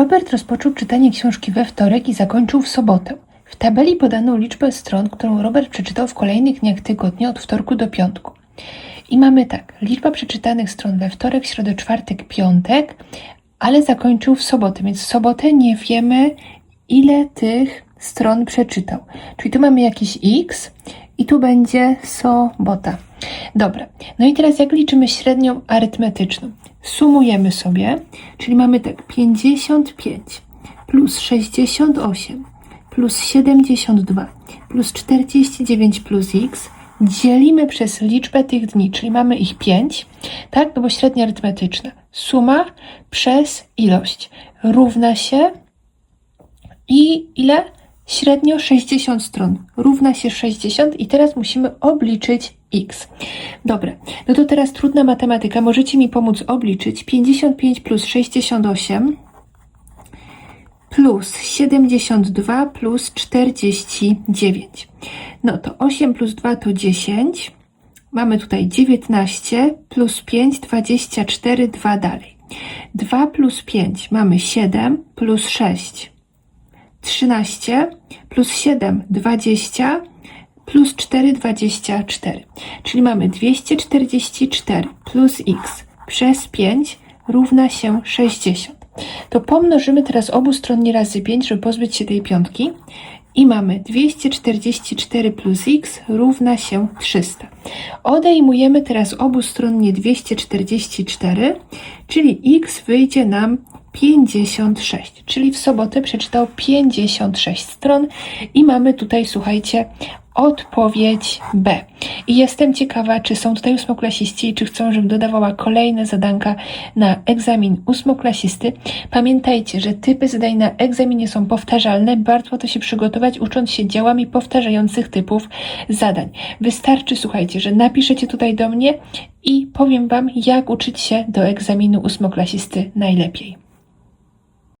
Robert rozpoczął czytanie książki we wtorek i zakończył w sobotę. W tabeli podano liczbę stron, którą Robert przeczytał w kolejnych dniach tygodnia od wtorku do piątku. I mamy tak, liczba przeczytanych stron we wtorek, środę, czwartek, piątek, ale zakończył w sobotę, więc w sobotę nie wiemy, ile tych stron przeczytał. Czyli tu mamy jakiś x i tu będzie sobota. Dobra, no i teraz jak liczymy średnią arytmetyczną? Sumujemy sobie, czyli mamy tak 55 plus 68 plus 72 plus 49 plus x dzielimy przez liczbę tych dni, czyli mamy ich 5, tak? No bo średnia arytmetyczna. Suma przez ilość równa się i ile? Średnio 60 stron równa się 60 i teraz musimy obliczyć x. Dobra, no to teraz trudna matematyka. Możecie mi pomóc obliczyć 55 plus 68 plus 72 plus 49. No to 8 plus 2 to 10. Mamy tutaj 19 plus 5, 24, 2 dalej. 2 plus 5 mamy 7 plus 6 13 plus 7 20 plus 4 24. Czyli mamy 244 plus x przez 5 równa się 60. To pomnożymy teraz obustronnie razy 5, żeby pozbyć się tej piątki. I mamy 244 plus x równa się 300. Odejmujemy teraz obustronnie 244, czyli x wyjdzie nam 56, czyli w sobotę przeczytał 56 stron i mamy tutaj, słuchajcie, odpowiedź B. I jestem ciekawa, czy są tutaj ósmoklasiści i czy chcą, żebym dodawała kolejne zadanka na egzamin ósmoklasisty. Pamiętajcie, że typy zadań na egzaminie są powtarzalne, bardzo to się przygotować, ucząc się działami powtarzających typów zadań. Wystarczy, słuchajcie, że napiszecie tutaj do mnie i powiem Wam, jak uczyć się do egzaminu ósmoklasisty najlepiej.